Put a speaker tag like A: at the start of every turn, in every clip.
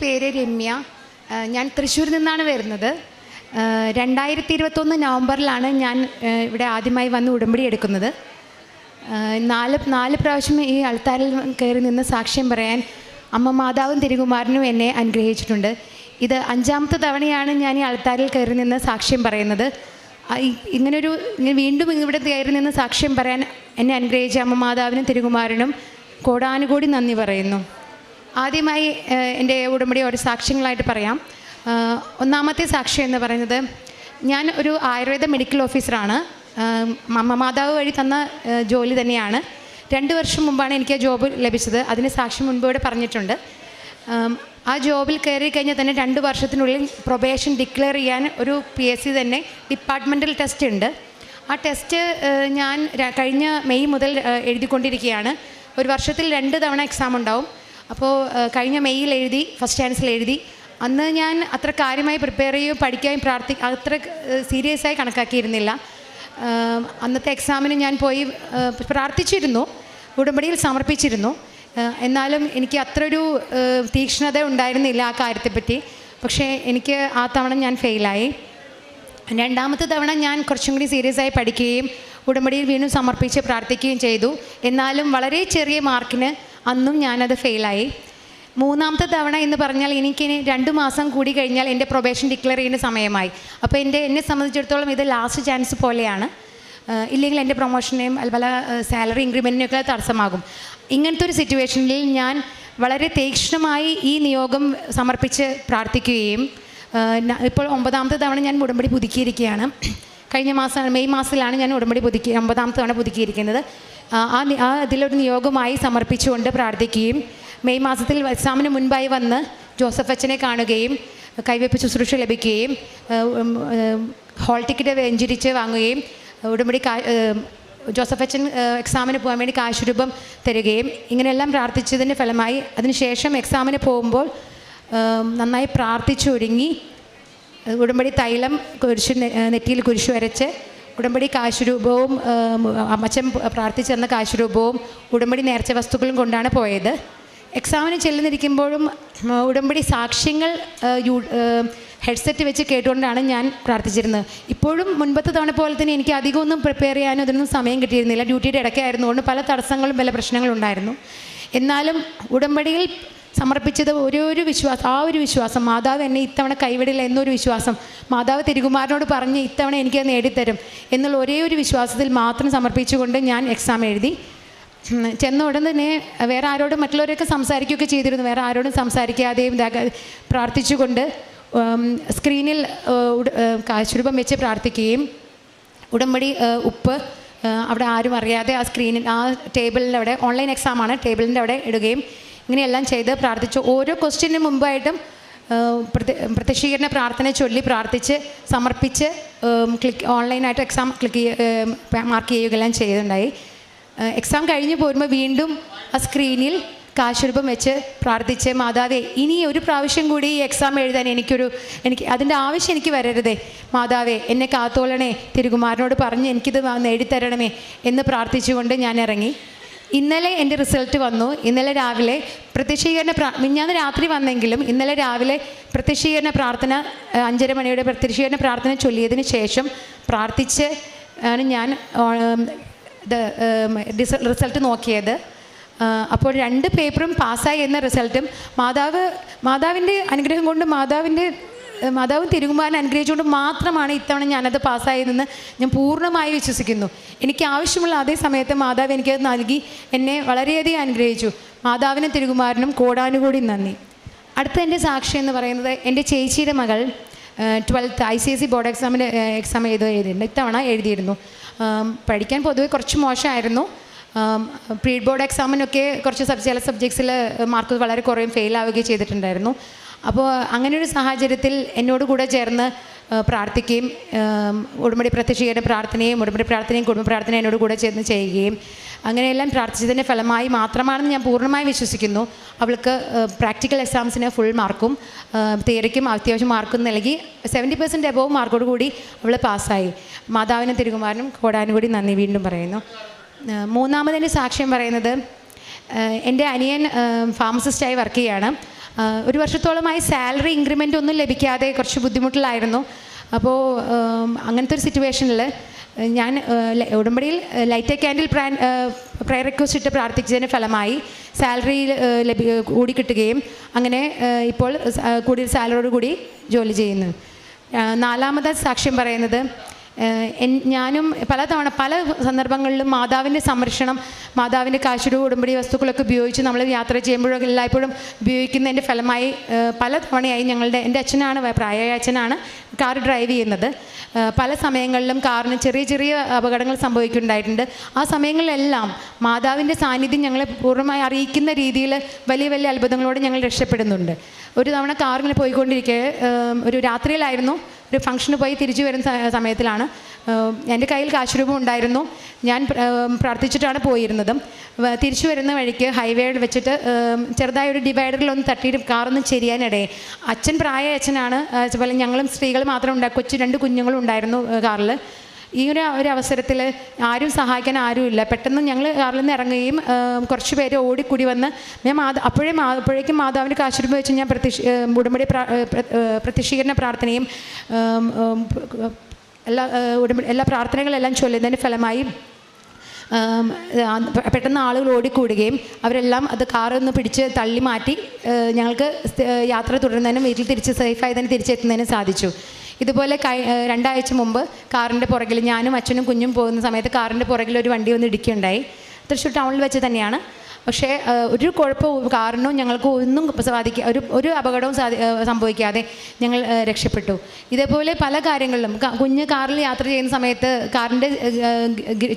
A: പേര് രമ്യ. ഞാൻ തൃശ്ശൂരിൽ നിന്നാണ് വരുന്നത്. രണ്ടായിരത്തി ഇരുപത്തൊന്ന് നവംബറിലാണ് ഞാൻ ഇവിടെ ആദ്യമായി വന്ന് ഉടമ്പടി എടുക്കുന്നത്. നാല് നാല് പ്രാവശ്യം ഈ അൾത്താരിൽ കയറി നിന്ന് സാക്ഷ്യം പറയാൻ അമ്മ മാതാവും തിരുകുമാരനും എന്നെ അനുഗ്രഹിച്ചിട്ടുണ്ട്. ഇത് അഞ്ചാമത്തെ തവണയാണ് ഞാൻ ഈ അൾത്താരിൽ കയറി നിന്ന് സാക്ഷ്യം പറയുന്നത്. ഇങ്ങനൊരു വീണ്ടും ഇവിടെ കയറി നിന്ന് സാക്ഷ്യം പറയാൻ എന്നെ അനുഗ്രഹിച്ച അമ്മ മാതാവിനും തിരുകുമാരനും കോടാനുകൂടി നന്ദി പറയുന്നു. ആദ്യമായി എന്റെ ഉടമ്പടി ഒരു സാക്ഷ്യങ്ങളായിട്ട് പറയാം. ഒന്നാമത്തെ സാക്ഷ്യം എന്ന് പറയുന്നത് ഞാൻ ഒരു ആയുർവേദ മെഡിക്കൽ ഓഫീസറാണ്. അമ്മ മാതാവ് വഴി തന്ന ജോലി തന്നെയാണ്. രണ്ട് വർഷം മുമ്പാണ് എനിക്ക് ആ ജോബ് ലഭിച്ചത്. അതിന് സാക്ഷ്യം മുൻപ് ഇവിടെ പറഞ്ഞിട്ടുണ്ട് ആ ജോബിൽ കയറി കഴിഞ്ഞാൽ തന്നെ രണ്ട് വർഷത്തിനുള്ളിൽ പ്രൊബേഷൻ ഡിക്ലെയർ ചെയ്യാൻ ഒരു പി എസ് സി തന്നെ ഡിപ്പാർട്ട്മെന്റൽ ടെസ്റ്റ് ഉണ്ട്. ആ ടെസ്റ്റ് ഞാൻ കഴിഞ്ഞ മെയ് മുതൽ എഴുതിക്കൊണ്ടിരിക്കുകയാണ്. ഒരു വർഷത്തിൽ രണ്ട് തവണ എക്സാം ഉണ്ടാവും. അപ്പോൾ കഴിഞ്ഞ മെയ്യിൽ എഴുതി ഫസ്റ്റ് ചാൻസിൽ എഴുതി. അന്ന് ഞാൻ അത്ര കാര്യമായി പ്രിപ്പയർ ചെയ്യുകയും പഠിക്കുകയും പ്രാർത്ഥി അത്ര സീരിയസ് ആയി കണക്കാക്കിയിരുന്നില്ല. അന്നത്തെ എക്സാമിന് ഞാൻ പോയി പ്രാർത്ഥിച്ചിരുന്നു. ഉടമ്പടിയിൽ സമർപ്പിച്ചിരുന്നു. എന്നാലും എനിക്ക് അത്ര ഒരു തീക്ഷ്ണത ഉണ്ടായിരുന്നില്ല ആ കാര്യത്തെപ്പറ്റി. പക്ഷേ എനിക്ക് ആ തവണ ഞാൻ ഫെയിലായി രണ്ടാമത്തെ തവണ ഞാൻ കുറച്ചും കൂടി സീരിയസ് ആയി പഠിക്കുകയും ഉടമ്പടിയിൽ വീണ്ടും സമർപ്പിച്ച് പ്രാർത്ഥിക്കുകയും ചെയ്തു. എന്നാലും വളരെ ചെറിയ മാർക്കിന് അന്നും ഞാനത് ഫെയിലായി. മൂന്നാമത്തെ തവണ എന്ന് പറഞ്ഞാൽ എനിക്കിനി രണ്ട് മാസം കൂടി കഴിഞ്ഞാൽ എന്റെ പ്രൊബേഷൻ ഡിക്ലെയർ ചെയ്യുന്ന സമയമായി. അപ്പോൾ എന്റെ എന്നെ സംബന്ധിച്ചിടത്തോളം ഇത് ലാസ്റ്റ് ചാൻസ് പോലെയാണ്. ഇല്ലെങ്കിൽ എന്റെ പ്രൊമോഷനെയും അതുപോലെ സാലറി ഇൻക്രിമെന്റിനൊക്കെ തടസ്സമാകും. ഇങ്ങനത്തെ ഒരു സിറ്റുവേഷനിൽ ഞാൻ വളരെ തീക്ഷ്ണമായി ഈ നിയോഗം സമർപ്പിച്ച് പ്രാർത്ഥിക്കുകയും ഇപ്പോൾ ഒമ്പതാമത്തെ തവണ ഞാൻ ഉടമ്പടി പുതുക്കിയിരിക്കുകയാണ്. കഴിഞ്ഞ മാസം മെയ് മാസത്തിലാണ് ഞാൻ ഉടമ്പടി പുതുക്കി ഒമ്പതാമത്തെ തവണ പുതുക്കിയിരിക്കുന്നത്. ആ ആ ഇതിലൊരു നിയോഗമായി സമർപ്പിച്ചുകൊണ്ട് പ്രാർത്ഥിക്കുകയും മെയ് മാസത്തിൽ എക്സാമിന് മുൻപായി വന്ന് ജോസഫ് അച്ഛനെ കാണുകയും കൈവയ്പ് ശുശ്രൂഷ ലഭിക്കുകയും ഹോൾ ടിക്കറ്റ് വെഞ്ചിരിച്ച് വാങ്ങുകയും ഉടമ്പടി ജോസഫ് അച്ഛൻ എക്സാമിന് പോകാൻ വേണ്ടി കാശുരൂപം തരികയും ഇങ്ങനെയെല്ലാം പ്രാർത്ഥിച്ചതിന്റെ ഫലമായി അതിനുശേഷം എക്സാമിന് പോകുമ്പോൾ നന്നായി പ്രാർത്ഥിച്ചൊരുങ്ങി ഉടമ്പടി തൈലം കുരിശ് നെറ്റിയിൽ കുരിശ് വരച്ച് ഉടമ്പടി കാശുരൂപവും അമ്മച്ചൻ പ്രാർത്ഥിച്ചു തന്ന കാശുരൂപവും ഉടമ്പടി നേർച്ച വസ്തുക്കളും കൊണ്ടാണ് പോയത്. എക്സാമിന് ചെല്ലുന്നിരിക്കുമ്പോഴും ഉടമ്പടി സാക്ഷ്യങ്ങൾ ഹെഡ്സെറ്റ് വെച്ച് കേട്ടുകൊണ്ടാണ് ഞാൻ പ്രാർത്ഥിച്ചിരുന്നത്. ഇപ്പോഴും മുൻപത്തെ തവണ പോലെ തന്നെ എനിക്ക് അധികമൊന്നും പ്രിപ്പയർ ചെയ്യാനോ ഇതിനൊന്നും സമയം കിട്ടിയിരുന്നില്ല. ഡ്യൂട്ടിയുടെ ഇടയ്ക്കായിരുന്നുകൊണ്ട് പല തടസ്സങ്ങളും പല പ്രശ്നങ്ങളും ഉണ്ടായിരുന്നു. എന്നാലും ഉടമ്പടിയിൽ സമർപ്പിച്ചത് ഓരോ ഒരു വിശ്വാസം ആ ഒരു വിശ്വാസം. മാതാവ് എന്നെ ഇത്തവണ കൈവിടില്ല എന്നൊരു വിശ്വാസം. മാതാവ് തിരുകുമാരനോട് പറഞ്ഞ് ഇത്തവണ എനിക്കത് നേടിത്തരും എന്നുള്ള ഒരേ ഒരു വിശ്വാസത്തിൽ മാത്രം സമർപ്പിച്ചുകൊണ്ട് ഞാൻ എക്സാം എഴുതി. ചെന്ന ഉടൻ തന്നെ വേറെ ആരോടും മറ്റുള്ളവരൊക്കെ സംസാരിക്കുകയൊക്കെ ചെയ്തിരുന്നു. വേറെ ആരോടും സംസാരിക്കാതെയും പ്രാർത്ഥിച്ചുകൊണ്ട് സ്ക്രീനിൽ കാശുരൂപം വെച്ച് പ്രാർത്ഥിക്കുകയും ഉടമ്പടി ഉപ്പ് അവിടെ ആരും അറിയാതെ ആ സ്ക്രീനിൽ ആ ടേബിളിന്റെ അവിടെ ഓൺലൈൻ എക്സാമാണ് ടേബിളിന്റെ അവിടെ ഇടുകയും ഇങ്ങനെയെല്ലാം ചെയ്ത് പ്രാർത്ഥിച്ചു. ഓരോ ക്വസ്റ്റ്യന് മുമ്പായിട്ടും പ്രത്യക്ഷീകരണ പ്രാർത്ഥന ചൊല്ലി പ്രാർത്ഥിച്ച് സമർപ്പിച്ച് ക്ലിക്ക് ഓൺലൈനായിട്ട് എക്സാം ക്ലിക്ക് മാർക്ക് ചെയ്യുകയെല്ലാം ചെയ്തിട്ടുണ്ടായി. എക്സാം കഴിഞ്ഞ് പോരുമ്പോൾ വീണ്ടും ആ സ്ക്രീനിൽ കാശുരൂപം വെച്ച് പ്രാർത്ഥിച്ച് മാതാവേ ഇനി ഒരു പ്രാവശ്യം കൂടി ഈ എക്സാം എഴുതാൻ എനിക്കൊരു എനിക്ക് അതിന്റെ ആവശ്യം എനിക്ക് വരരുതേ. മാതാവേ എന്നെ കാത്തോളണേ. തിരുകുമാരനോട് പറഞ്ഞ് എനിക്കിത് നേടിത്തരണമേ എന്ന് പ്രാർത്ഥിച്ചുകൊണ്ട് ഞാൻ ഇറങ്ങി. ഇന്നലെ എന്റെ റിസൾട്ട് വന്നു. ഇന്നലെ രാവിലെ പ്രത്യക്ഷീകരണ പ്രാ മിഞ്ഞാന്ന് രാത്രി വന്നെങ്കിലും ഇന്നലെ രാവിലെ പ്രത്യക്ഷീകരണ പ്രാർത്ഥന അഞ്ചര മണിയുടെ പ്രത്യക്ഷീകരണ പ്രാർത്ഥന ചൊല്ലിയതിന് ശേഷം പ്രാർത്ഥിച്ച് ആണ് ഞാൻ റിസൾട്ട് നോക്കിയത്. അപ്പോൾ രണ്ട് പേപ്പറും പാസ്സായി എന്ന റിസൾട്ടും മാതാവ് മാതാവിന്റെ അനുഗ്രഹം കൊണ്ട് മാതാവിന്റെ മാതാവും തിരുകുമാരൻ അനുഗ്രഹിച്ചുകൊണ്ട് മാത്രമാണ് ഇത്തവണ ഞാനത് പാസ്സായതെന്ന് ഞാൻ പൂർണമായി വിശ്വസിക്കുന്നു. എനിക്ക് ആവശ്യമുള്ള അതേ സമയത്ത് മാതാവ് എനിക്കത് നൽകി എന്നെ വളരെയധികം അനുഗ്രഹിച്ചു. മാതാവിനും തിരുകുമാരനും കോടാനുകൂടി നന്ദി. അടുത്ത എന്റെ സാക്ഷി എന്ന് പറയുന്നത് എന്റെ ചേച്ചിയുടെ മകൾ twelfth I C S E board എക്സാമിന് എക്സാം എഴുതി എഴുതിയിട്ടുണ്ട്. ഇത്തവണ എഴുതിയിരുന്നു. പഠിക്കാൻ പൊതുവെ കുറച്ച് മോശമായിരുന്നു. പ്രീ ബോർഡ് എക്സാമിനൊക്കെ കുറച്ച് സബ് ചില സബ്ജക്ട്സിൽ മാർക്ക് വളരെ കുറയും ഫെയിലാവുകയും ചെയ്തിട്ടുണ്ടായിരുന്നു. അപ്പോൾ അങ്ങനെ ഒരു സാഹചര്യത്തിൽ എന്നോട് കൂടെ ചേർന്ന് പ്രാർത്ഥിക്കുകയും ഉടമ്പടി പ്രത്യക്ഷീകരണ പ്രാർത്ഥനയും ഉടമ്പടി പ്രാർത്ഥനയും കുടുംബ പ്രാർത്ഥനയും എന്നോട് കൂടെ ചേർന്ന് ചെയ്യുകയും അങ്ങനെയെല്ലാം പ്രാർത്ഥിച്ചതിന്റെ ഫലമായി മാത്രമാണെന്ന് ഞാൻ പൂർണമായി വിശ്വസിക്കുന്നു. അവൾക്ക് പ്രാക്ടിക്കൽ എക്സാംസിന് ഫുൾ മാർക്കും തിയറിക്കും അത്യാവശ്യം മാർക്കും നൽകി. സെവന്റി പെർസെന്റ് എബോവ് മാർക്കോട് കൂടി അവൾ പാസ്സായി. മാതാവിനും തിരുകുമാരനും കോടാനും കൂടി നന്ദി വീണ്ടും പറയുന്നു. മൂന്നാമതിന്റെ സാക്ഷ്യം പറയുന്നത് എന്റെ അനിയൻ ഫാർമസിസ്റ്റായി വർക്ക് ചെയ്യാണ്. ആ, ഒരു വർഷത്തോളമായി സാലറി ഇൻക്രിമെന്റ് ഒന്നും ലഭിക്കാതെ കുറച്ച് ബുദ്ധിമുട്ടിലായിരുന്നു. അപ്പോൾ അങ്ങനത്തെ ഒരു സിറ്റുവേഷനിൽ ഞാൻ ഉടമ്പടിയിൽ ലൈറ്റ് ക്യാൻഡിൽ പ്രാൻ പ്രയർ റിക്വസ്റ്റ് ഇട്ട് പ്രാർത്ഥിച്ചതിന് ഫലമായി സാലറി ലഭി കൂടി കിട്ടുകയും അങ്ങനെ ഇപ്പോൾ കൂടിയ സാലറിയോട് കൂടി ജോലി ചെയ്യുന്നു. നാലാമത് സാക്ഷ്യം പറയുന്നത് ഞാനും പലതവണ പല സന്ദർഭങ്ങളിലും മാതാവിന്റെ സംരക്ഷണം മാതാവിന്റെ കാശുരൂ ഉടമ്പടി വസ്തുക്കളൊക്കെ ഉപയോഗിച്ച് നമ്മൾ യാത്ര ചെയ്യുമ്പോഴൊക്കെ എല്ലായ്പ്പോഴും ഉപയോഗിക്കുന്നതിന്റെ ഫലമായി പല തവണയായി ഞങ്ങളുടെ എന്റെ അച്ഛനാണ് പ്രായമായ അച്ഛനാണ് കാർ ഡ്രൈവ് ചെയ്യുന്നത്. പല സമയങ്ങളിലും കാറിന് ചെറിയ ചെറിയ അപകടങ്ങൾ സംഭവിക്കുന്നുണ്ടായിട്ടുണ്ട്. ആ സമയങ്ങളിലെല്ലാം മാതാവിന്റെ സാന്നിധ്യം ഞങ്ങളെ പൂർണമായി അറിയിക്കുന്ന രീതിയിൽ വലിയ വലിയ അത്ഭുതങ്ങളോട് ഞങ്ങൾ രക്ഷപ്പെടുന്നുണ്ട്. ഒരു തവണ കാറിങ്ങനെ പോയിക്കൊണ്ടിരിക്കെ ഒരു രാത്രിയിലായിരുന്നു. ഒരു ഫംഗ്ഷന് പോയി തിരിച്ചു വരുന്ന സമയത്തിലാണ്. എന്റെ കയ്യിൽ കാശുരൂപം ഉണ്ടായിരുന്നു. ഞാൻ പ്രാർത്ഥിച്ചിട്ടാണ് പോയിരുന്നത്. തിരിച്ചു വരുന്ന വഴിക്ക് ഹൈവേയിൽ വെച്ചിട്ട് ചെറുതായ ഒരു ഡിവൈഡറിൽ ഒന്ന് തട്ടിയിട്ട് കാറൊന്ന് ചെരിയാനിടയെ. അച്ഛൻ പ്രായ അച്ഛനാണ്. അതുപോലെ ഞങ്ങളും സ്ത്രീകൾ മാത്രം ഉണ്ടായി കൊച്ചു രണ്ട് കുഞ്ഞുങ്ങളും ഉണ്ടായിരുന്നു കാറിൽ. ഈ ഒരു ഒരു അവസരത്തിൽ ആരും സഹായിക്കാൻ ആരുമില്ല പെട്ടെന്ന് ഞങ്ങൾ കാറിൽ നിന്ന് ഇറങ്ങുകയും കുറച്ച് പേര് ഓടിക്കൂടി വന്ന് ഞാൻ മാതാ അപ്പോഴേ മാ അപ്പോഴേക്കും മാതാവിന്റെ കാശുരൂപ വെച്ച് ഞാൻ പ്രതിഷ് ഉടമ്പടി പ്രാ- ഏ, പ്ര- ഏ, പ്രത്യക്ഷീകരണ പ്രാർത്ഥനയും എല്ലാ ഉടമ്പടി എല്ലാ പ്രാർത്ഥനകളെല്ലാം ചൊല്ലുന്നതിന് ഫലമായി പെട്ടെന്ന് ആളുകൾ ഓടിക്കൂടുകയും അവരെല്ലാം അത് കാറൊന്ന് പിടിച്ച് തള്ളി മാറ്റി ഞങ്ങൾക്ക് യാത്ര തുടരുന്നതിനും വീട്ടിൽ തിരിച്ച് സേഫായി തന്നെ തിരിച്ചെത്തുന്നതിനും സാധിച്ചു. ഇതുപോലെ കൈ രണ്ടാഴ്ച മുമ്പ് കാറിന്റെ പുറകിൽ ഞാനും അച്ഛനും കുഞ്ഞും പോകുന്ന സമയത്ത് കാറിന്റെ പുറകിൽ ഒരു വണ്ടി വന്ന് ഇടിക്കുകയുണ്ടായി. തൃശ്ശൂർ ടൗണിൽ വെച്ച് തന്നെയാണ്. പക്ഷേ ഒരു കുഴപ്പവും കാരണവും ഞങ്ങൾക്ക് ഒന്നും സാധിക്കുക ഒരു ഒരു അപകടവും സാധി സംഭവിക്കാതെ ഞങ്ങൾ രക്ഷപ്പെട്ടു. ഇതേപോലെ പല കാര്യങ്ങളിലും കുഞ്ഞ് കാറിൽ യാത്ര ചെയ്യുന്ന സമയത്ത് കാറിന്റെ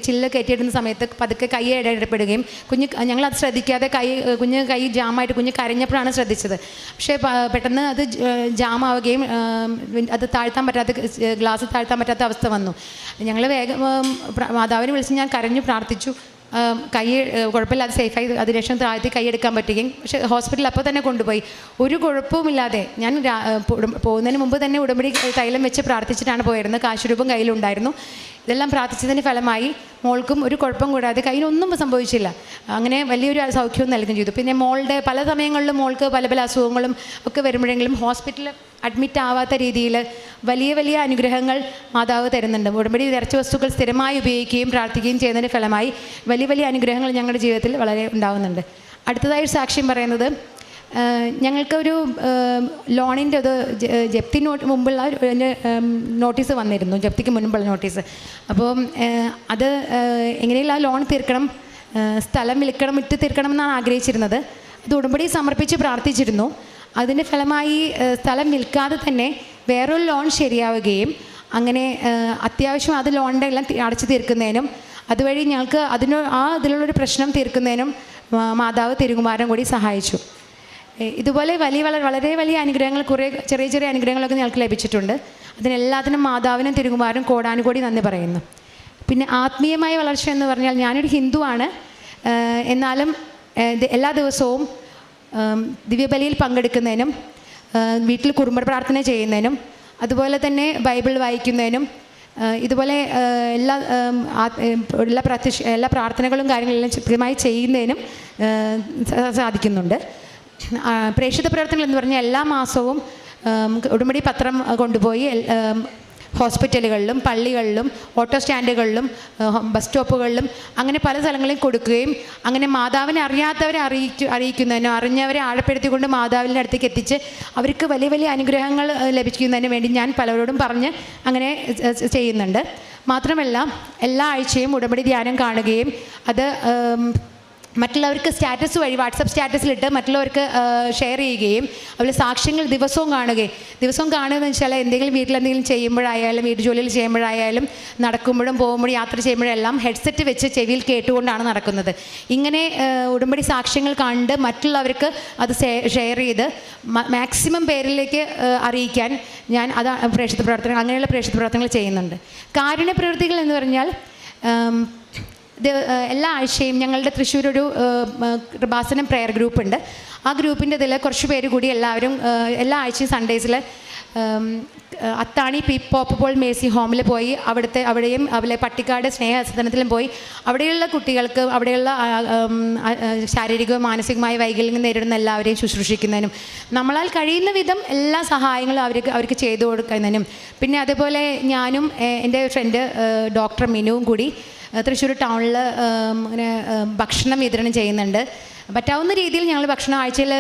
A: ചില്ല കയറ്റിയിടുന്ന സമയത്ത് പതുക്കെ കൈ ഇടപെടുകയും കുഞ്ഞ് ഞങ്ങൾ ശ്രദ്ധിക്കാതെ കൈ കുഞ്ഞ് കൈ ജാമായിട്ട് കുഞ്ഞ് കരഞ്ഞപ്പോഴാണ് ശ്രദ്ധിച്ചത്. പക്ഷേ പെട്ടെന്ന് അത് ജാമാവുകയും അത് താഴ്ത്താൻ പറ്റാത്ത ഗ്ലാസ് താഴ്ത്താൻ പറ്റാത്ത അവസ്ഥ വന്നു. ഞങ്ങൾ വേഗം മാതാവിനെ വിളിച്ച് ഞാൻ കരഞ്ഞു പ്രാർത്ഥിച്ചു. കൈ കുഴപ്പമില്ലാതെ സേഫായി അതിനുശേഷം താഴ്ത്തി കൈയെടുക്കാൻ പറ്റുകയും. പക്ഷെ ഹോസ്പിറ്റലിൽ അപ്പോൾ തന്നെ കൊണ്ടുപോയി. ഒരു കുഴപ്പവുമില്ലാതെ ഞാൻ പോകുന്നതിന് മുമ്പ് തന്നെ ഉടമ്പടി തൈലം വെച്ച് പ്രാർത്ഥിച്ചിട്ടാണ് പോയിരുന്നത്. കാശുരൂപം കയ്യിലുണ്ടായിരുന്നു. ഇതെല്ലാം പ്രാർത്ഥിച്ചതിന് ഫലമായി മോൾക്കും ഒരു കുഴപ്പം കൂടാതെ കയ്യിലൊന്നും സംഭവിച്ചില്ല. അങ്ങനെ വലിയൊരു സൗഖ്യവും നൽകുകയും ചെയ്തു. പിന്നെ മോളുടെ പല സമയങ്ങളിലും മോൾക്ക് പല പല അസുഖങ്ങളും ഒക്കെ വരുമ്പോഴെങ്കിലും ഹോസ്പിറ്റലിൽ അഡ്മിറ്റ് ആവാത്ത രീതിയിൽ വലിയ വലിയ അനുഗ്രഹങ്ങൾ മാതാവ് തരുന്നുണ്ട്. ഉടമ്പടി ഇറച്ചി വസ്തുക്കൾ സ്ഥിരമായി ഉപയോഗിക്കുകയും പ്രാർത്ഥിക്കുകയും ചെയ്യുന്നതിന്റെ ഫലമായി വലിയ വലിയ അനുഗ്രഹങ്ങൾ ഞങ്ങളുടെ ജീവിതത്തിൽ വളരെ ഉണ്ടാകുന്നുണ്ട് അടുത്തതായി സാക്ഷ്യം പറയുന്നത് ഞങ്ങൾക്കൊരു ലോണിന്റെ അത് ജപ്തി നോട്ട് മുമ്പുള്ള നോട്ടീസ് വന്നിരുന്നു. ജപ്തിക്ക് മുൻപുള്ള നോട്ടീസ്. അപ്പോൾ അത് എങ്ങനെയുള്ള ലോൺ തീർക്കണം സ്ഥലം വിൽക്കണം വിറ്റ് തീർക്കണം എന്നാണ് ആഗ്രഹിച്ചിരുന്നത്. അത് ഉടമ്പടി സമർപ്പിച്ച് പ്രാർത്ഥിച്ചിരുന്നു. അതിന്റെ ഫലമായി സ്ഥലം വിൽക്കാതെ തന്നെ വേറൊരു ലോൺ ശരിയാവുകയും അങ്ങനെ അത്യാവശ്യം അത് ലോണിന്റെ എല്ലാം അടച്ചു തീർക്കുന്നതിനും അതുവഴി ഞങ്ങൾക്ക് അതിന് ആ ഇതിലുള്ളൊരു പ്രശ്നം തീർക്കുന്നതിനും മാതാവ് തിരുകുമാരൻ കൂടി സഹായിച്ചു. ഇതുപോലെ വലിയ വളരെ വളരെ വലിയ അനുഗ്രഹങ്ങൾ കുറേ ചെറിയ ചെറിയ അനുഗ്രഹങ്ങളൊക്കെ ഞങ്ങൾക്ക് ലഭിച്ചിട്ടുണ്ട്. അതിനെല്ലാത്തിനും മാതാവിനും തിരുകുമാരനും കോടാനുകൂടി നന്ദി പറയുന്നു. പിന്നെ ആത്മീയമായ വളർച്ച എന്ന് പറഞ്ഞാൽ ഞാനൊരു ഹിന്ദുവാണ് എന്നാലും എല്ലാ ദിവസവും ദിവ്യബലിയിൽ പങ്കെടുക്കുന്നതിനും വീട്ടിൽ കുടുംബ പ്രാർത്ഥന ചെയ്യുന്നതിനും അതുപോലെ തന്നെ ബൈബിൾ വായിക്കുന്നതിനും ഇതുപോലെ എല്ലാ എല്ലാ പ്രത്യക്ഷ എല്ലാ പ്രാർത്ഥനകളും കാര്യങ്ങളെല്ലാം കൃത്യമായി ചെയ്യുന്നതിനും സാധിക്കുന്നുണ്ട്. പ്രേക്ഷിത പ്രവർത്തനങ്ങൾ എന്ന് പറഞ്ഞാൽ എല്ലാ മാസവും ഉടമ്പടി പത്രം കൊണ്ടുപോയി ഹോസ്പിറ്റലുകളിലും പള്ളികളിലും ഓട്ടോ സ്റ്റാൻഡുകളിലും ബസ് സ്റ്റോപ്പുകളിലും അങ്ങനെ പല സ്ഥലങ്ങളിലും കൊടുക്കുകയും അങ്ങനെ മാതാവിനെ അറിയാത്തവരെ അറിയിച്ചു അറിയിക്കുന്നതിനോ അറിഞ്ഞവരെ ആഴപ്പെടുത്തിക്കൊണ്ട് മാതാവിന്റെ അടുത്തേക്ക് എത്തിച്ച് അവർക്ക് വലിയ വലിയ അനുഗ്രഹങ്ങൾ ലഭിക്കുന്നതിന് വേണ്ടി ഞാൻ പലരോടും പറഞ്ഞ് അങ്ങനെ ചെയ്യുന്നുണ്ട്. മാത്രമല്ല എല്ലാ ആഴ്ചയും ഉടമ്പടി ധ്യാനം കാണുകയും അത് മറ്റുള്ളവർക്ക് സ്റ്റാറ്റസ് വഴി വാട്സപ്പ് സ്റ്റാറ്റസിലിട്ട് മറ്റുള്ളവർക്ക് ഷെയർ ചെയ്യുകയും അവർ സാക്ഷ്യങ്ങൾ ദിവസവും കാണുകയും ദിവസവും കാണുക എന്ന് വെച്ചാൽ എന്തെങ്കിലും വീട്ടിലെന്തെങ്കിലും ചെയ്യുമ്പോഴായാലും വീട്ടു ജോലിയിൽ ചെയ്യുമ്പോഴായാലും നടക്കുമ്പോഴും പോകുമ്പോഴും യാത്ര ചെയ്യുമ്പോഴെല്ലാം ഹെഡ്സെറ്റ് വെച്ച് ചെവിയിൽ കേട്ടുകൊണ്ടാണ് നടക്കുന്നത്. ഇങ്ങനെ ഉടമ്പടി സാക്ഷ്യങ്ങൾ കണ്ട് മറ്റുള്ളവർക്ക് അത് ഷെയർ ചെയ്ത് മാക്സിമം പേരിലേക്ക് അറിയിക്കാൻ ഞാൻ അതാ പ്രേക്ഷിത പ്രവർത്തനങ്ങൾ അങ്ങനെയുള്ള പ്രേക്ഷിത പ്രവർത്തനങ്ങൾ ചെയ്യുന്നുണ്ട്. കാരുണ്യ പ്രവൃത്തികൾ എന്ന് പറഞ്ഞാൽ എല്ലാ ആഴ്ചയും ഞങ്ങളുടെ തൃശ്ശൂർ ഒരു കൃപാസനം പ്രെയർ ഗ്രൂപ്പ് ഉണ്ട്. ആ ഗ്രൂപ്പിന്റെ ഇതിൽ കുറച്ച് പേര് കൂടി എല്ലാവരും എല്ലാ ആഴ്ചയും സൺഡേസിൽ Athani P Pope Paul mercy ഹോമിൽ പോയി അവിടുത്തെ അവിടെയും അവിടെ പട്ടിക്കാട് സ്നേഹസദനത്തിലും പോയി. അവിടെയുള്ള കുട്ടികൾക്ക് അവിടെയുള്ള ശാരീരികവും മാനസികമായ വൈകല്യം നേരിടുന്ന എല്ലാവരെയും ശുശ്രൂഷിക്കുന്നതിനും നമ്മളാൽ കഴിയുന്ന വിധം എല്ലാ സഹായങ്ങളും അവർക്ക് അവർക്ക് ചെയ്തു കൊടുക്കുന്നതിനും. പിന്നെ അതുപോലെ ഞാനും എന്റെ ഫ്രണ്ട് ഡോക്ടർ മിനുവും കൂടി തൃശ്ശൂർ ടൗണിൽ ഇങ്ങനെ ഭക്ഷണം വിതരണം ചെയ്യുന്നുണ്ട്. പറ്റാവുന്ന രീതിയിൽ ഞങ്ങൾ ഭക്ഷണം ആഴ്ചയിൽ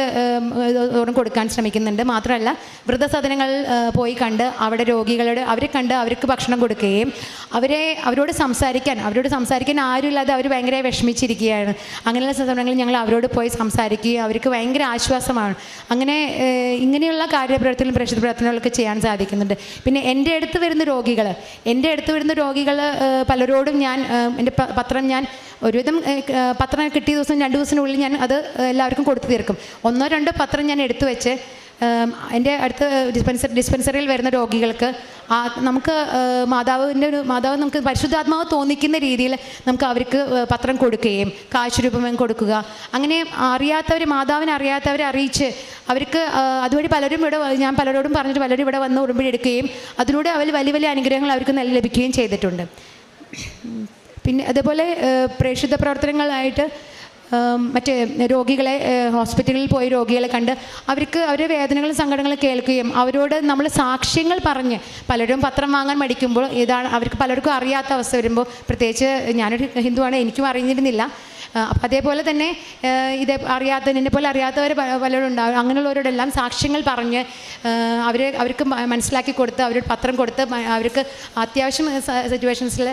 A: കൊടുക്കാൻ ശ്രമിക്കുന്നുണ്ട്. മാത്രമല്ല വൃദ്ധസദനങ്ങൾ പോയി കണ്ട് അവിടെ രോഗികളോട് അവരെ കണ്ട് അവർക്ക് ഭക്ഷണം കൊടുക്കുകയും അവരെ അവരോട് സംസാരിക്കാൻ അവരോട് സംസാരിക്കാൻ ആരുമില്ലാതെ അവർ ഭയങ്കര വിഷമിച്ചിരിക്കുകയാണ്. അങ്ങനെയുള്ള സന്ദർഭങ്ങളിൽ ഞങ്ങൾ അവരോട് പോയി സംസാരിക്കുകയും അവർക്ക് ഭയങ്കര ആശ്വാസമാണ്. അങ്ങനെ ഇങ്ങനെയുള്ള കാര്യപ്രവർത്തനം പ്രശ്ന പ്രവർത്തനങ്ങളൊക്കെ ചെയ്യാൻ സാധിക്കുന്നുണ്ട്. പിന്നെ എന്റെ അടുത്ത് വരുന്ന രോഗികൾ എന്റെ അടുത്ത് വരുന്ന രോഗികൾ പലരോടും ഞാൻ എന്റെ പത്രം ഞാൻ ഒരുവിധം പത്രം കിട്ടിയ ദിവസം രണ്ട് ദിവസത്തിനുള്ളിൽ ഞാൻ അത് എല്ലാവർക്കും കൊടുത്തു തീർക്കും. ഒന്നോ രണ്ടോ പത്രം ഞാൻ എടുത്തു വെച്ച് എന്റെ അടുത്ത് ഡിസ്പെൻസർ ഡിസ്പെൻസറിയിൽ വരുന്ന രോഗികൾക്ക് ആ നമുക്ക് മാതാവിന്റെ ഒരു മാതാവ് നമുക്ക് പരിശുദ്ധാത്മാവ് തോന്നിക്കുന്ന രീതിയിൽ നമുക്ക് അവർക്ക് പത്രം കൊടുക്കുകയും കാശ് രൂപം കൊടുക്കുക. അങ്ങനെ അറിയാത്തവർ മാതാവിനെ അറിയാത്തവരെ അറിയിച്ച് അവർക്ക് അതുവഴി പലരും ഇവിടെ ഞാൻ പലരോടും പറഞ്ഞിട്ട് പലരും ഇവിടെ വന്ന് ഉടമ്പടി അതിലൂടെ അവർ വലിയ വലിയ അനുഗ്രഹങ്ങൾ അവർക്ക് നല്ല ലഭിക്കുകയും ചെയ്തിട്ടുണ്ട്. പിന്നെ അതേപോലെ പ്രേക്ഷിത പ്രവർത്തനങ്ങളായിട്ട് മറ്റേ രോഗികളെ ഹോസ്പിറ്റലിൽ പോയി രോഗികളെ കണ്ട് അവർക്ക് അവരുടെ വേദനകളും സങ്കടങ്ങളും കേൾക്കുകയും അവരോട് നമ്മൾ സാക്ഷ്യങ്ങൾ പറഞ്ഞ് പലരും പത്രം വാങ്ങാൻ മടിക്കുമ്പോൾ ഇതാണ് അവർക്ക് പലർക്കും അറിയാത്ത അവസ്ഥ വരുമ്പോൾ പ്രത്യേകിച്ച് ഞാനൊരു ഹിന്ദുവാണ് എനിക്കും അറിഞ്ഞിരുന്നില്ല. അപ്പം അതേപോലെ തന്നെ ഇത് അറിയാത്ത നിന്നെ പോലെ അറിയാത്തവർ പലരും ഉണ്ടാവും. അങ്ങനെയുള്ളവരോടെല്ലാം സാക്ഷ്യങ്ങൾ പറഞ്ഞ് അവർ അവർക്ക് മനസ്സിലാക്കി കൊടുത്ത് അവർ പത്രം കൊടുത്ത് അവർക്ക് അത്യാവശ്യം സിറ്റുവേഷൻസിൽ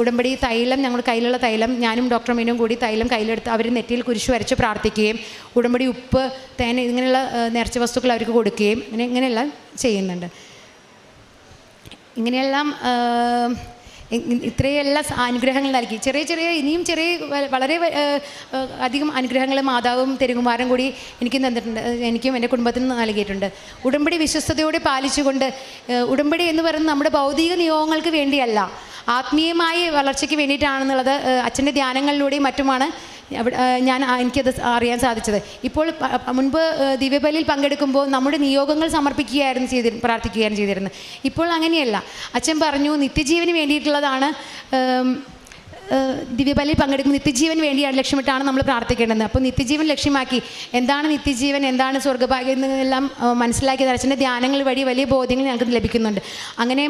A: ഉടമ്പടി തൈലം ഞങ്ങൾ കയ്യിലുള്ള തൈലം ഞാനും ഡോക്ടർ മീനും കൂടി തൈലം കയ്യിലെടുത്ത് അവർ നെറ്റിയിൽ കുരിശ് വരച്ച് പ്രാർത്ഥിക്കുകയും ഉടമ്പടി ഉപ്പ് തേൻ ഇങ്ങനെയുള്ള നേർച്ച വസ്തുക്കൾ അവർക്ക് കൊടുക്കുകയും ഇങ്ങനെ ഇങ്ങനെയെല്ലാം ചെയ്യുന്നുണ്ട്. ഇങ്ങനെയെല്ലാം ഇത്രയെല്ലാം അനുഗ്രഹങ്ങൾ നൽകി. ചെറിയ ചെറിയ ഇനിയും ചെറിയ വളരെ അധികം അനുഗ്രഹങ്ങൾ മാതാവും തെരുകുമാരും കൂടി എനിക്ക് തന്നിട്ടുണ്ട്. എനിക്കും എന്റെ കുടുംബത്തിനും നൽകിയിട്ടുണ്ട്. ഉടമ്പടി വിശ്വസ്തയോടെ പാലിച്ചുകൊണ്ട് ഉടമ്പടി എന്ന് പറയുന്നത് നമ്മുടെ ഭൗതിക നിയോഗങ്ങൾക്ക് വേണ്ടിയല്ല. ആത്മീയമായ വളർച്ചയ്ക്ക് വേണ്ടിയിട്ടാണെന്നുള്ളത് അച്ഛന്റെ ധ്യാനങ്ങളിലൂടെയും മറ്റുമാണ് അവിടെ ഞാൻ എനിക്കത് അറിയാൻ സാധിച്ചത്. ഇപ്പോൾ മുൻപ് ദിവ്യബലിയിൽ പങ്കെടുക്കുമ്പോൾ നമ്മുടെ നിയോഗങ്ങൾ സമർപ്പിക്കുകയായിരുന്നു ചെയ്തി പ്രാർത്ഥിക്കുകയായിരുന്നു ചെയ്തിരുന്നത്. ഇപ്പോൾ അങ്ങനെയല്ല. അച്ഛൻ പറഞ്ഞു നിത്യജീവന് വേണ്ടിയിട്ടുള്ളതാണ് ദിവ്യബലിയിൽ പങ്കെടുക്കുന്ന നിത്യജീവൻ വേണ്ടിയാണ് ലക്ഷ്യമിട്ടാണ് നമ്മൾ പ്രാർത്ഥിക്കേണ്ടത്. അപ്പോൾ നിത്യജീവൻ ലക്ഷ്യമാക്കി എന്താണ് നിത്യജീവൻ എന്താണ് സ്വർഗഭാഗ്യം എന്നെല്ലാം മനസ്സിലാക്കിയത് അച്ഛന്റെ ധ്യാനങ്ങൾ വഴി വലിയ ബോധ്യങ്ങൾ ഞങ്ങൾക്ക് ലഭിക്കുന്നുണ്ട്. അങ്ങനെ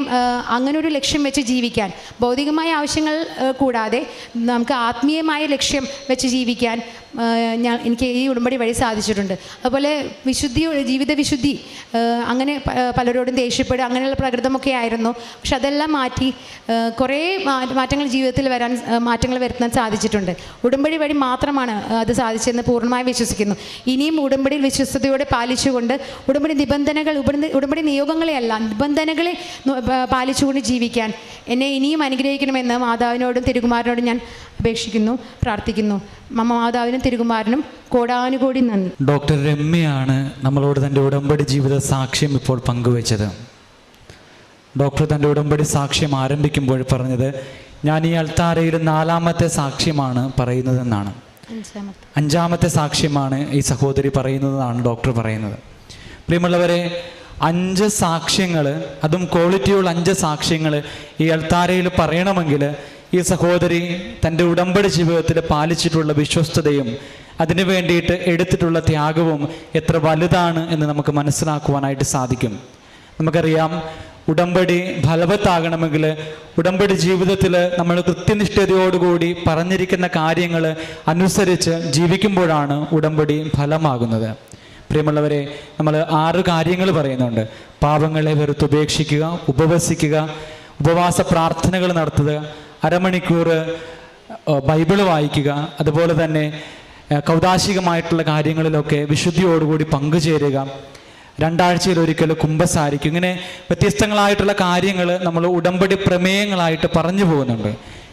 A: അങ്ങനെ ഒരു ലക്ഷ്യം വെച്ച് ജീവിക്കാൻ ഭൗതികമായ ആവശ്യങ്ങൾ കൂടാതെ നമുക്ക് ആത്മീയമായ ലക്ഷ്യം വെച്ച് ജീവിക്കാൻ ഞാൻ എനിക്ക് ഈ ഉടമ്പടി വഴി സാധിച്ചിട്ടുണ്ട്. അതുപോലെ വിശുദ്ധി ജീവിത വിശുദ്ധി അങ്ങനെ പലരോടും ദേഷ്യപ്പെടുക അങ്ങനെയുള്ള പ്രകൃതമൊക്കെ ആയിരുന്നു. പക്ഷെ അതെല്ലാം മാറ്റി കുറേ മാറ്റങ്ങൾ ജീവിതത്തിൽ വരാൻ മാറ്റങ്ങൾ വരുത്താൻ സാധിച്ചിട്ടുണ്ട്. ഉടമ്പടി വഴി മാത്രമാണ് അത് സാധിച്ചതെന്ന് പൂർണമായി വിശ്വസിക്കുന്നു. ഇനിയും ഉടമ്പടിയിൽ വിശ്വസ്തയോടെ പാലിച്ചുകൊണ്ട് ഉടമ്പടി നിബന്ധനകൾ ഉടമ്പടി നിയോഗങ്ങളെയല്ല നിബന്ധനകളെ പാലിച്ചുകൊണ്ട് ജീവിക്കാൻ എന്നെ ഇനിയും അനുഗ്രഹിക്കണമെന്ന് മാതാവിനോടും തിരുകുമാരനോടും ഞാൻ അപേക്ഷിക്കുന്നു പ്രാർത്ഥിക്കുന്നു. മമ്മ മാതാവിനും തിരുകുമാരനും കോടാനുകോടി നന്ദി.
B: ഡോക്ടർ രമ്യയാണ് നമ്മളോട് തന്റെ ഉടമ്പടി ജീവിത സാക്ഷ്യം ഇപ്പോൾ പങ്കുവച്ചത്. ഡോക്ടർ തന്റെ ഉടമ്പടി സാക്ഷ്യം ആരംഭിക്കുമ്പോൾ പറഞ്ഞത് ഞാൻ ഈ അൾത്താരയിൽ നാലാമത്തെ സാക്ഷ്യമാണ് പറയുന്നതെന്നാണ്.
A: അഞ്ചാമത്തെ.
B: അഞ്ചാമത്തെ സാക്ഷ്യമാണ് ഈ സഹോദരി പറയുന്നതെന്നാണ് ഡോക്ടർ പറയുന്നത്. പ്രിയമുള്ളവരെ അഞ്ച് സാക്ഷ്യങ്ങൾ അതും ക്വാളിറ്റിയുള്ള അഞ്ച് സാക്ഷ്യങ്ങൾ ഈ അൾത്താരയിൽ പറയണമെങ്കിൽ ഈ സഹോദരി തന്റെ ഉടമ്പടി ജീവിതത്തിൽ പാലിച്ചിട്ടുള്ള വിശ്വസ്തതയും അതിനു വേണ്ടിയിട്ട് എടുത്തിട്ടുള്ള ത്യാഗവും എത്ര വലുതാണ് എന്ന് നമുക്ക് മനസ്സിലാക്കുവാനായിട്ട് സാധിക്കും. നമുക്കറിയാം ഉടമ്പടി ഫലവത്താകണമെങ്കിൽ ഉടമ്പടി ജീവിതത്തിൽ നമ്മൾ കൃത്യനിഷ്ഠതയോടുകൂടി പറഞ്ഞിരിക്കുന്ന കാര്യങ്ങൾ അനുസരിച്ച് ജീവിക്കുമ്പോഴാണ് ഉടമ്പടി ഫലമാകുന്നത്. പ്രിയമുള്ളവരെ നമ്മൾ ആറ് കാര്യങ്ങൾ പറയുന്നുണ്ട്. പാപങ്ങളെ വെറുത്തുപേക്ഷിക്കുക ഉപവസിക്കുക ഉപവാസ പ്രാർത്ഥനകൾ നടത്തുക അരമണിക്കൂർ ബൈബിൾ വായിക്കുക അതുപോലെ തന്നെ കൗതാശികമായിട്ടുള്ള കാര്യങ്ങളിലൊക്കെ വിശുദ്ധിയോടുകൂടി പങ്കുചേരുക രണ്ടാഴ്ചയിൽ ഒരിക്കൽ കുംഭസാരിക്കും ഇങ്ങനെ വ്യത്യസ്തങ്ങളായിട്ടുള്ള കാര്യങ്ങൾ നമ്മൾ ഉടമ്പടി പ്രമേയങ്ങളായിട്ട് പറഞ്ഞു പോകുന്നുണ്ട്.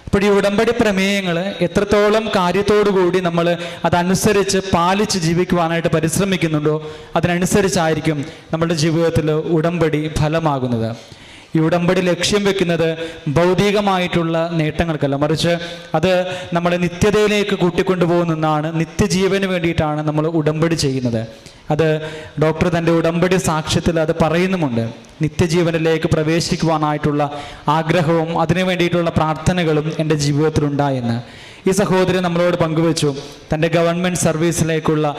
B: ഇപ്പോൾ ഈ ഉടമ്പടി പ്രമേയങ്ങൾ എത്രത്തോളം കാര്യത്തോടു കൂടി നമ്മൾ അതനുസരിച്ച് പാലിച്ച് ജീവിക്കുവാനായിട്ട് പരിശ്രമിക്കുന്നുണ്ടോ അതിനനുസരിച്ചായിരിക്കും നമ്മുടെ ജീവിതത്തിൽ ഉടമ്പടി ഫലമാകുന്നത്. ഈ ഉടമ്പടി ലക്ഷ്യം വെക്കുന്നത് ഭൗതികമായിട്ടുള്ള നേട്ടങ്ങൾക്കല്ല. മറിച്ച് അത് നമ്മളെ നിത്യതയിലേക്ക് കൂട്ടിക്കൊണ്ടുപോകുന്നതാണ് നിത്യജീവന് വേണ്ടിയിട്ടാണ് നമ്മൾ ഉടമ്പടി ചെയ്യുന്നത്. അത് ഡോക്ടർ തന്റെ ഉടമ്പടി സാക്ഷ്യത്തിൽ അത് പറയുന്നുമുണ്ട്. നിത്യജീവനിലേക്ക് പ്രവേശിക്കുവാനായിട്ടുള്ള ആഗ്രഹവും അതിനു വേണ്ടിയിട്ടുള്ള പ്രാർത്ഥനകളും എന്റെ ജീവിതത്തിലുണ്ടായെന്ന്. ഈ സഹോദരൻ നമ്മളോട് പങ്കുവച്ചു. തന്റെ ഗവൺമെന്റ് സർവീസിലേക്കുള്ള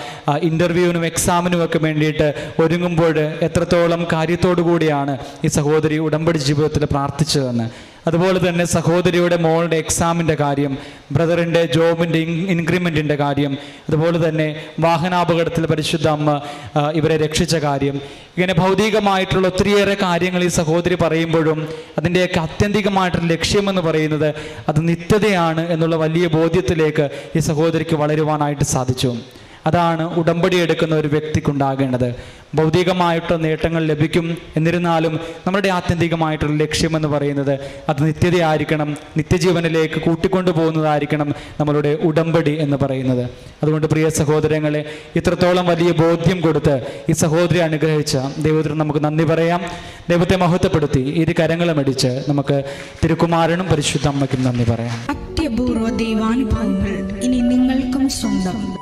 B: ഇന്റർവ്യൂവിനും എക്സാമിനും ഒക്കെ വേണ്ടിയിട്ട് ഒരുങ്ങുമ്പോൾ എത്രത്തോളം കാര്യത്തോടു കൂടിയാണ് ഈ സഹോദരി ഉടമ്പടി ജീവിതത്തിൽ പ്രാർത്ഥിച്ചതെന്ന്. അതുപോലെ തന്നെ സഹോദരിയുടെ മോളുടെ എക്സാമിന്റെ കാര്യം ബ്രദറിന്റെ ജോബിന്റെ ഇൻക്രിമെന്റിന്റെ കാര്യം അതുപോലെ തന്നെ വാഹനാപകടത്തിൽ പരിശുദ്ധ അമ്മ ഇവരെ രക്ഷിച്ച കാര്യം. ഇങ്ങനെ ഭൗതികമായിട്ടുള്ള ഒത്തിരിയേറെ കാര്യങ്ങൾ ഈ സഹോദരി പറയുമ്പോഴും അതിന്റെയൊക്കെ ആത്യന്തികമായിട്ടുള്ള ലക്ഷ്യമെന്ന് പറയുന്നത് അത് നിത്യതയാണ് എന്നുള്ള വലിയ ബോധ്യത്തിലേക്ക് ഈ സഹോദരിക്ക് വളരുവാനായിട്ട് സാധിച്ചു. അതാണ് ഉടമ്പടി എടുക്കുന്ന ഒരു വ്യക്തിക്കുണ്ടാകേണ്ടത്. ഭൗതികമായിട്ട് നേട്ടങ്ങൾ ലഭിക്കും എന്നിരുന്നാലും നമ്മുടെ ആത്യന്തികമായിട്ടുള്ള ലക്ഷ്യമെന്ന് പറയുന്നത് അത് നിത്യതയായിരിക്കണം നിത്യജീവനിലേക്ക് കൂട്ടിക്കൊണ്ടു പോകുന്നതായിരിക്കണം നമ്മളുടെ ഉടമ്പടി എന്ന് പറയുന്നത്. അതുകൊണ്ട് പ്രിയ സഹോദരങ്ങളെ ഇത്രത്തോളം വലിയ ബോധ്യം കൊടുത്ത് ഈ സഹോദരി അനുഗ്രഹിച്ച ദൈവത്തിന് നമുക്ക് നന്ദി പറയാം. ദൈവത്തെ മഹത്വപ്പെടുത്തി ഇരു കരങ്ങളും അടിച്ച് നമുക്ക് തിരുക്കുമാരനും പരിശുദ്ധ അമ്മയ്ക്കും നന്ദി പറയാം.
C: അത്യപൂർവ ദൈവാനുഭവങ്ങൾ ഇനി നിങ്ങൾക്കും സ്വന്തം.